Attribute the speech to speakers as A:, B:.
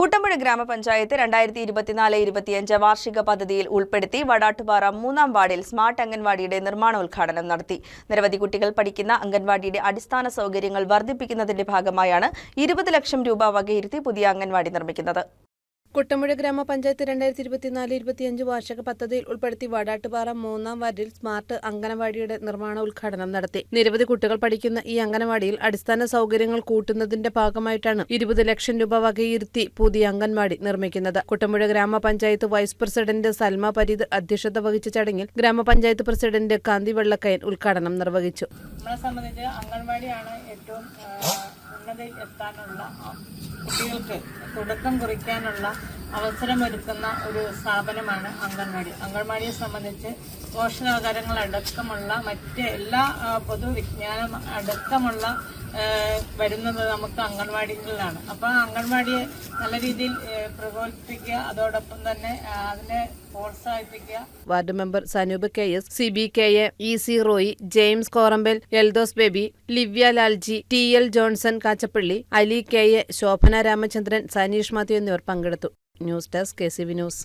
A: കുട്ടമ്പുഴ ഗ്രാമപഞ്ചായത്ത് രണ്ടായിരത്തി ഇരുപത്തിനാല് ഇരുപത്തിയഞ്ച് വാർഷിക പദ്ധതിയിൽ ഉൾപ്പെടുത്തി വടാട്ടുപാറ മൂന്നാം വാർഡിൽ സ്മാർട്ട് അംഗൻവാടിയുടെ നിർമ്മാണോദ്ഘാടനം നടത്തി. നിരവധി കുട്ടികൾ പഠിക്കുന്ന അംഗൻവാടിയുടെ അടിസ്ഥാന സൗകര്യങ്ങൾ വർദ്ധിപ്പിക്കുന്നതിന്റെ ഭാഗമായാണ് ഇരുപത് ലക്ഷം രൂപ വകയിരുത്തി പുതിയ അംഗൻവാടി നിർമ്മിക്കുന്നത്.
B: കുട്ടമ്പുഴ ഗ്രാമപഞ്ചായത്ത് രണ്ടായിരത്തി ഇരുപത്തിനാല് ഇരുപത്തിയഞ്ച് വാർഷിക പദ്ധതിയിൽ ഉൾപ്പെടുത്തി വടാട്ടുപാറ മൂന്നാം വാർഡിൽ സ്മാർട്ട് അംഗനവാടിയുടെ നിർമ്മാണ ഉദ്ഘാടനം നടത്തി. നിരവധി കുട്ടികൾ പഠിക്കുന്ന ഈ അംഗനവാടിയിൽ അടിസ്ഥാന സൗകര്യങ്ങൾ കൂട്ടുന്നതിന്റെ ഭാഗമായിട്ടാണ് ഇരുപത് ലക്ഷം രൂപ വകയിരുത്തി പുതിയ അംഗൻവാടി നിർമ്മിക്കുന്നത്. കുട്ടമ്പുഴ ഗ്രാമപഞ്ചായത്ത് വൈസ് പ്രസിഡന്റ് സൽമ പരീദ് അധ്യക്ഷത വഹിച്ച ചടങ്ങിൽ ഗ്രാമപഞ്ചായത്ത് പ്രസിഡന്റ് കാന്തി വെള്ളക്കയൻ ഉദ്ഘാടനം നിർവഹിച്ചു.
C: നമ്മളെ സംബന്ധിച്ച് അംഗൻവാടിയാണ് ഏറ്റവും ഉന്നതിയിൽ എത്താനുള്ള കുട്ടികൾക്ക് തുടക്കം കുറിക്കാനുള്ള അവസരമൊരുക്കുന്ന ഒരു സ്ഥാപനമാണ് അംഗൻവാടി. അംഗൻവാടിയെ സംബന്ധിച്ച് പോഷകാഹാരങ്ങൾ അടക്കമുള്ള മറ്റ് എല്ലാ പൊതുവിജ്ഞാനം അടക്കമുള്ള വരുന്നത് നമുക്ക് അംഗൻവാടികളിലാണ്. അപ്പോൾ അംഗൻവാടിയെ നല്ല രീതിയിൽ പ്രകോപിപ്പിക്കുക അതോടൊപ്പം തന്നെ അതിനെ
B: ward member Sanoop K S C B K A E C Roy James Korampal Eldhose Baby Livya Lalji T L Johnson Kachappilly Ali K A Shobhana Ramachandran Saneesh Mathew എന്നിവർ പങ്കെടുത്തു. News desk K C V news.